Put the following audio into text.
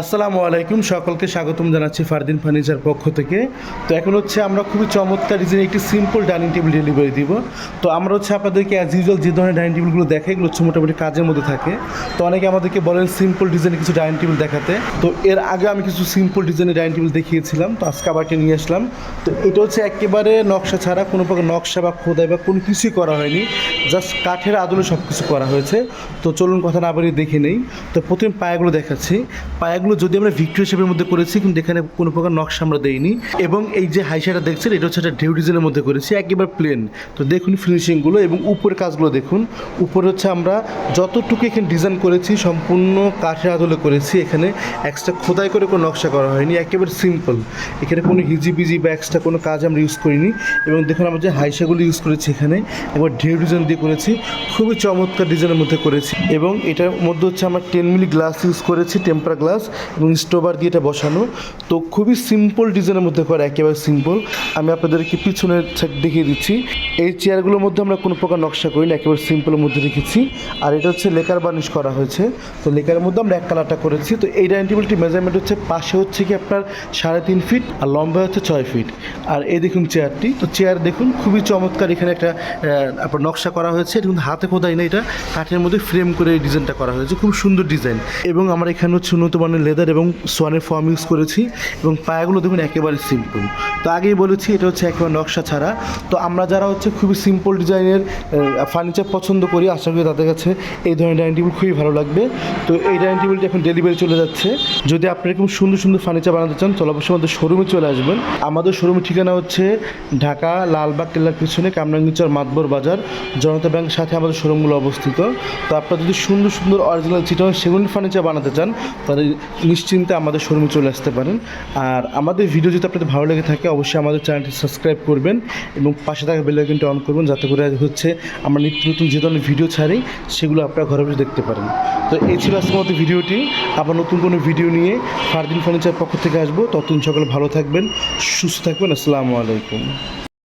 আসসালামু আলাইকুম, সকলকে স্বাগতম জানাচ্ছি ফারদিন ফার্নিচার পক্ষ থেকে। তো এখন হচ্ছে আমরা খুবই চমৎকার ডিজাইন একটি সিম্পল ডাইনিং টেবিল ডেলিভারি দিব। তো আমরা হচ্ছে আপনাদেরকে অ্যাজ ইউজুয়াল যে ধরনের ডাইনিং টেবিলগুলো দেখাই, এগুলো হচ্ছে মোটামুটি কাজের মধ্যে থাকে। তো অনেকে আমাদেরকে বলেন সিম্পল ডিজাইনের কিছু ডাইনিং টেবিল দেখাতে। তো এর আগে আমি কিছু সিম্পল ডিজাইনের ডাইনিং টেবিল দেখিয়েছিলাম, তো আজকে আবার একটা নিয়ে আসলাম। তো এটা হচ্ছে একেবারে নকশা ছাড়া, কোনো প্রকার নকশা বা খোদাই বা কোনো কিছুই করা হয়নি। জাস্ট কাঠের আদলে সব কিছু করা হয়েছে। তো চলুন কথা না বাড়িয়ে দেখে নেই। তো প্রথমে পায়াগুলো দেখাচ্ছি। পায়াগুলো যদি আমরা ভিক্টোরিয়া শেপের মধ্যে করেছি, কিন্তু এখানে কোনো প্রকার নকশা আমরা দেইনি। এবং এই যে হাইসাটা দেখছেন, এটা হচ্ছে একটা ঢেউ ডিজাইনের মধ্যে করেছি, একেবারে প্লেন তো দেখুন ফিনিশিংগুলো এবং উপরের কাজগুলো দেখুন। উপরে হচ্ছে আমরা যতটুকু এখানে ডিজাইন করেছি, সম্পূর্ণ কাঠের আদলে করেছি। এখানে এক্সট্রা খোদাই করে কোনো নকশা করা হয়নি, একেবারে সিম্পল এখানে কোনো হিজিবিজি বা এক্সট্রা কোনো কাজ আমরা ইউজ করিনি। এবং দেখুন আমরা যে হাইসাগুলো ইউজ করেছি এখানে একবার ঢেউ ডিজাইন দিয়ে করেছি, খুবই চমৎকার ডিজাইনের মধ্যে করেছি। এবং এটার মধ্যে হচ্ছে আমরা টেন মিলি গ্লাস ইউজ করেছি টেম্পার গ্লাস এবং স্টোভার দিয়ে এটা বসানো। তো খুবই সিম্পল ডিজাইনের মধ্যে করা একেবারে সিম্পল আমি আপনাদেরকে পিছনের সাইড দেখিয়ে দিচ্ছি। এই চেয়ারগুলোর মধ্যে আমরা কোনো প্রকার নকশা করি না একেবারে সিম্পলের মধ্যে রেখেছি। আর এটা হচ্ছে লেকার বার্নিশ করা হয়েছে। তো লেকারের মধ্যে আমরা এক কালারটা করেছি। তো এই ডাইনিং টেবিলটি মেজারমেন্ট হচ্ছে পাশে হচ্ছে কি আপনার সাড়ে তিন ফিট আর লম্বা হচ্ছে ছয় ফিট আর এই দেখুন চেয়ারটি তো চেয়ার দেখুন, খুবই চমৎকার এখানে একটা আপনার নকশা করা হয়েছে। এটা কিন্তু হাতে খোদাই না এটা। কাঠের মধ্যে ফ্রেম করে এই ডিজাইনটা করা হয়েছে। খুব সুন্দর ডিজাইন এবং আমরা এখানে হচ্ছে উন্নত মানের লেদার এবং সোয়ানের ফর্ম ইউজ করেছি এবং পায়াগুলো দেখুন একেবারে সিম্পল তো আগেই বলেছি, এটা হচ্ছে একেবারে নকশা ছাড়া। তো আমরা যারা হচ্ছে খুবই সিম্পল ডিজাইনের ফার্নিচার পছন্দ করি, আশা করি তাদের কাছে এই ধরনের ডাইনিং টেবিল খুবই ভালো লাগবে। তো এই ডাইনিং টেবিলটি এখন ডেলিভারি চলে যাচ্ছে। যদি আপনি এরকম সুন্দর সুন্দর ফার্নিচার বানাতে চান, তাহলে অবশ্যই আমাদের শোরুমে চলে আসবেন। আমাদের শোরুমের ঠিকানা হচ্ছে ঢাকা লালবাগ কেল্লার পিছনে কামরাঙ্গিচর মাতবর বাজার, জনতা ব্যাংক সাথে আমাদের শোরুমগুলো অবস্থিত। তো আপনারা যদি সুন্দর সুন্দর অরিজিনাল চিটন সেগুন ফার্নিচার বানাতে চান, তাহলে নিশ্চিন্তে আমাদের শোরুমে চলে আসতে পারেন। আর আমাদের ভিডিও যদি আপনাদের ভালো লেগে থাকে, অবশ্যই আমাদের চ্যানেলটি সাবস্ক্রাইব করবেন এবং পাশে থাকা বেল আইকনটি অন করবেন, যাতে করে হচ্ছে আমরা নিত্য নতুন যে ধরনের ভিডিও ছাড়ি, সেগুলো আপনারা ঘরে বসে দেখতে পারেন। তো এই ছিল আজকের মতো ভিডিওটি আবার নতুন কোনো ভিডিও নিয়ে ফারদিন ফার্নিচার পক্ষ থেকে আসব। ততদিন সকালে ভালো থাকবেন, সুস্থ থাকবেন। আসসালামু আলাইকুম।